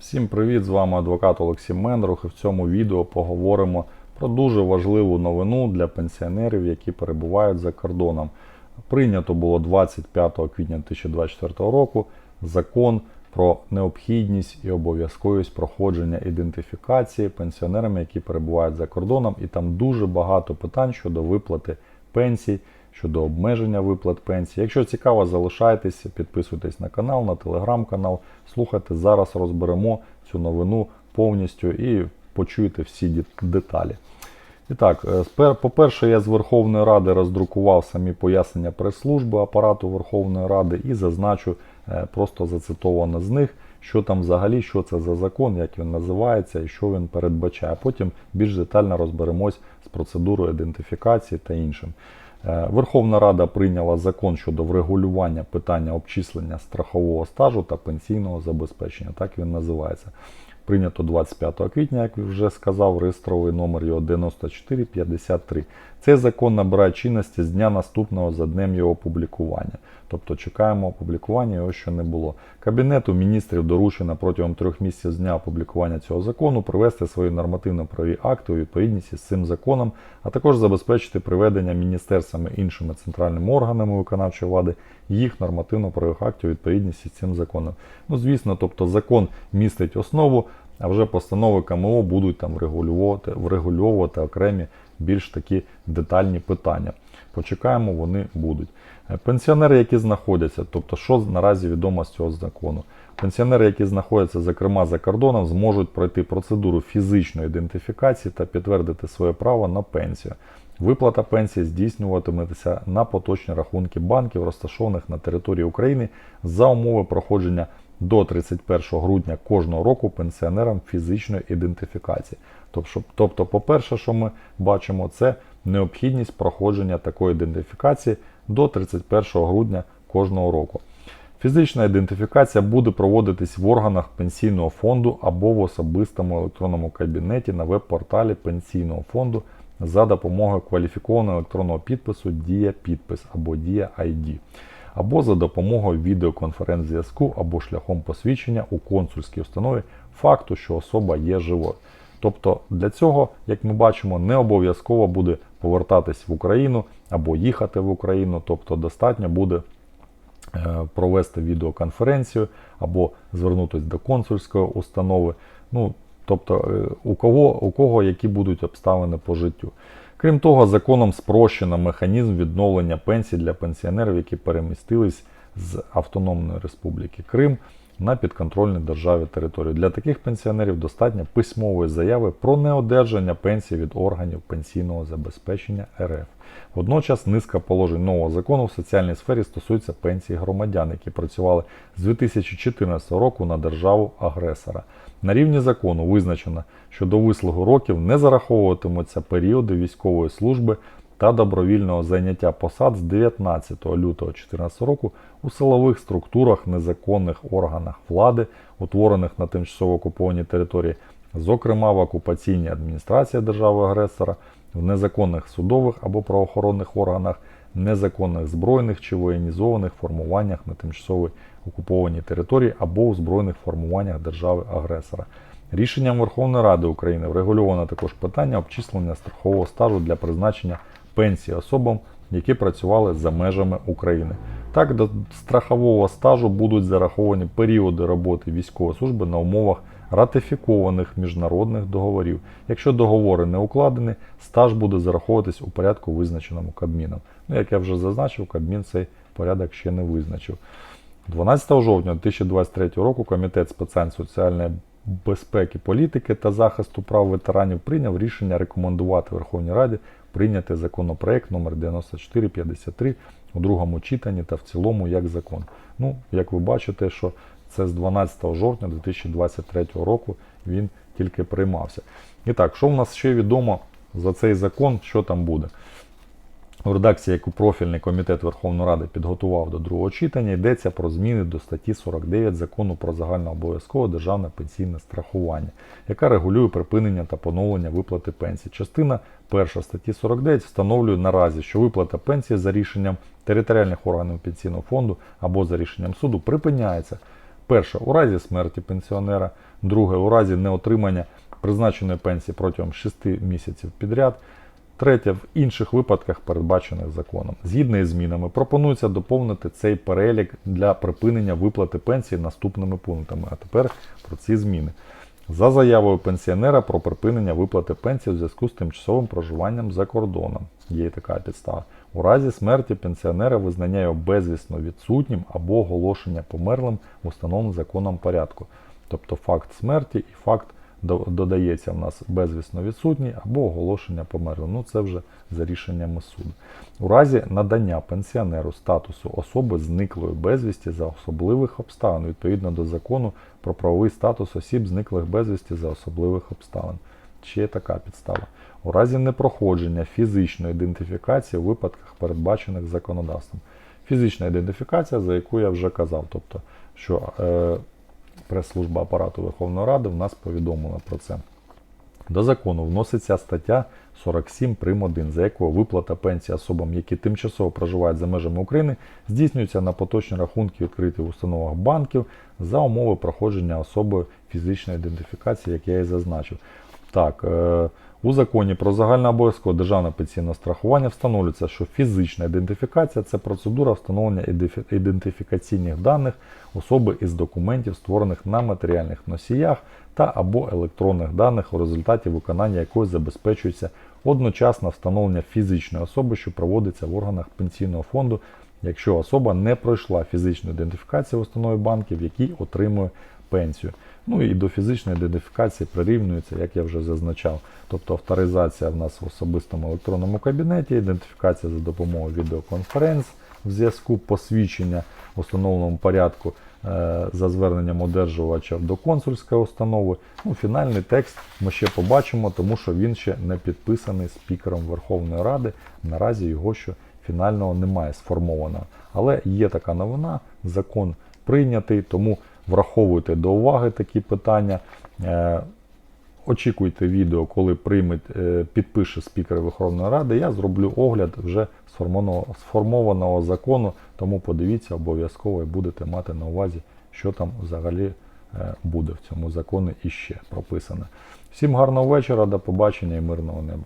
Всім привіт! З вами адвокат Олексій Мендрух. І в цьому відео поговоримо про дуже важливу новину для пенсіонерів, які перебувають за кордоном. Прийнято було 25 квітня 2024 року закон про необхідність і обов'язковість проходження ідентифікації пенсіонерами, які перебувають за кордоном, і там дуже багато питань щодо виплати пенсій, щодо обмеження виплат пенсій. Якщо цікаво, залишайтеся, підписуйтесь на канал, на телеграм-канал. Слухайте, зараз розберемо цю новину повністю і почуєте всі деталі. І так, е, по-перше, я з Верховної Ради роздрукував самі пояснення прес-служби апарату Верховної Ради і зазначу е, просто зацитовано з них, що там взагалі, що це за закон, як він називається і що він передбачає. Потім більш детально розберемось з процедурою ідентифікації та іншим. Е, Верховна Рада прийняла закон щодо врегулювання питання обчислення страхового стажу та пенсійного забезпечення. Так він називається. Прийнято 25 квітня, як вже сказав, реєстровий номер його 9453. Цей закон набирає чинності з дня наступного за днем його опублікування. Тобто чекаємо опублікування, його ще не було. Кабінету міністрів доручено протягом трьох місяців з дня опублікування цього закону привести свої нормативно-правові акти у відповідність із цим законом, а також забезпечити приведення міністерствами іншими центральними органами виконавчої влади їх нормативно-правових актів у відповідність із цим законом. Ну, звісно, тобто закон містить основу, а вже постанови КМО будуть там врегулювати, врегульовувати окремі більш такі детальні питання. Почекаємо, вони будуть. Е, Пенсіонери, які знаходяться, тобто, що наразі відомо з цього закону. Пенсіонери, які знаходяться, зокрема за кордоном, зможуть пройти процедуру фізичної ідентифікації та підтвердити своє право на пенсію. Виплата пенсії здійснюватиметься на поточні рахунки банків, розташованих на території України за умови проходження до 31 грудня кожного року пенсіонерам фізичної ідентифікації. Тобто, по-перше, що ми бачимо, це необхідність проходження такої ідентифікації до 31 грудня кожного року. Фізична ідентифікація буде проводитись в органах пенсійного фонду або в особистому електронному кабінеті на веб-порталі пенсійного фонду за допомогою кваліфікованого електронного підпису Дія підпис або Дія ID, або за допомогою відеоконференц-зв'язку або шляхом посвідчення у консульській установі факту, що особа є живою. Тобто для цього, як ми бачимо, не обов'язково буде повертатись в Україну або їхати в Україну, тобто достатньо буде е, провести відеоконференцію або звернутися до консульської установи. Ну, тобто, е, у кого, у кого які будуть обставини по життю. Крім того, законом спрощено механізм відновлення пенсій для пенсіонерів, які перемістились з Автономної Республіки Крим на підконтрольні державі територію. Для таких пенсіонерів достатньо письмової заяви про неодержання пенсії від органів пенсійного забезпечення РФ. Водночас низка положень нового закону в соціальній сфері стосується пенсій громадян, які працювали з 2014 року на державу агресора. На рівні закону визначено, що до вислугу років не зараховуватимуться періоди військової служби та добровільного зайняття посад з 19 лютого 2014 року у силових структурах незаконних органах влади, утворених на тимчасово окупованій території, зокрема в окупаційній адміністрації держави-агресора, в незаконних судових або правоохоронних органах, незаконних збройних чи воєнізованих формуваннях на тимчасово окупованій території або у збройних формуваннях держави-агресора. Рішенням Верховної Ради України врегульовано також питання обчислення страхового стажу для призначення пенсії особам, які працювали за межами України. Так, до страхового стажу будуть зараховані періоди роботи військової служби на умовах ратифікованих міжнародних договорів. Якщо договори не укладені, стаж буде зараховуватись у порядку, визначеному Кабміном. Ну, як я вже зазначив, Кабмін цей порядок ще не визначив. 12 жовтня 2023 року Комітет з питань соціальної безпеки, політики та захисту прав ветеранів прийняв рішення рекомендувати Верховній Раді прийняти законопроект номер 9453 у другому читанні та в цілому як закон. Ну, як ви бачите, що це з 12 жовтня 2023 року він тільки приймався. І так, що в нас ще відомо за цей закон, що там буде? У редакції, яку профільний комітет Верховної Ради підготував до другого читання, йдеться про зміни до статті 49 закону про загальнообов'язкове державне пенсійне страхування, яка регулює припинення та поновлення виплати пенсії. Частина 1 статті 49 встановлює наразі, що виплата пенсії за рішенням територіальних органів пенсійного фонду або за рішенням суду припиняється Перше, у разі смерті пенсіонера. Друге, у разі неотримання призначеної пенсії протягом 6 місяців підряд. Третє, в інших випадках, передбачених законом. Згідно із змінами, пропонується доповнити цей перелік для припинення виплати пенсії наступними пунктами. А тепер про ці зміни. За заявою пенсіонера про припинення виплати пенсії в зв'язку з тимчасовим проживанням за кордоном. Є і така підстава. У разі смерті пенсіонера визнання його безвісно відсутнім або оголошення померлим в установленому законом порядку. Тобто факт смерті і факт додається в нас безвісно відсутній або оголошення померлим. Ну це вже за рішеннями суду. У разі надання пенсіонеру статусу особи зниклої безвісті за особливих обставин відповідно до закону про правовий статус осіб, зниклих безвісті за особливих обставин. Ще є така підстава. У разі непроходження фізичної ідентифікації у випадках, передбачених законодавством. Фізична ідентифікація, за яку я вже казав, тобто, що е, прес-служба апарату Верховної Ради в нас повідомила про це. До закону вноситься стаття 47 прим. 1, за якою виплата пенсії особам, які тимчасово проживають за межами України, здійснюється на поточні рахунки відкриті в установах банків за умови проходження особою фізичної ідентифікації, як я і зазначив. Так, е, у законі про загальнообов'язкове державне пенсійне страхування встановлюється, що фізична ідентифікація це процедура встановлення ідентифікаційних даних особи із документів, створених на матеріальних носіях та або електронних даних, у результаті виконання якої забезпечується одночасне встановлення фізичної особи, що проводиться в органах пенсійного фонду, якщо особа не пройшла фізичну ідентифікацію в установі банків, якій отримує пенсію. Ну і до фізичної ідентифікації прирівнюється, як я вже зазначав. Тобто авторизація в нас в особистому електронному кабінеті, ідентифікація за допомогою відеоконференц в зв'язку посвідчення в установленому порядку е, за зверненням одержувача до консульської установи. Ну, фінальний текст ми ще побачимо, тому що він ще не підписаний спікером Верховної Ради. Наразі його ще фінального немає сформованого. Але є така новина, закон прийнятий, тому враховуйте до уваги такі питання. Е, Очікуйте відео, коли прийме, підпише спікер Верховної Ради. Я зроблю огляд вже сформованого, сформованого закону, тому подивіться обов'язково і будете мати на увазі, що там взагалі е, буде в цьому законі іще прописане. Всім гарного вечора, до побачення і мирного неба.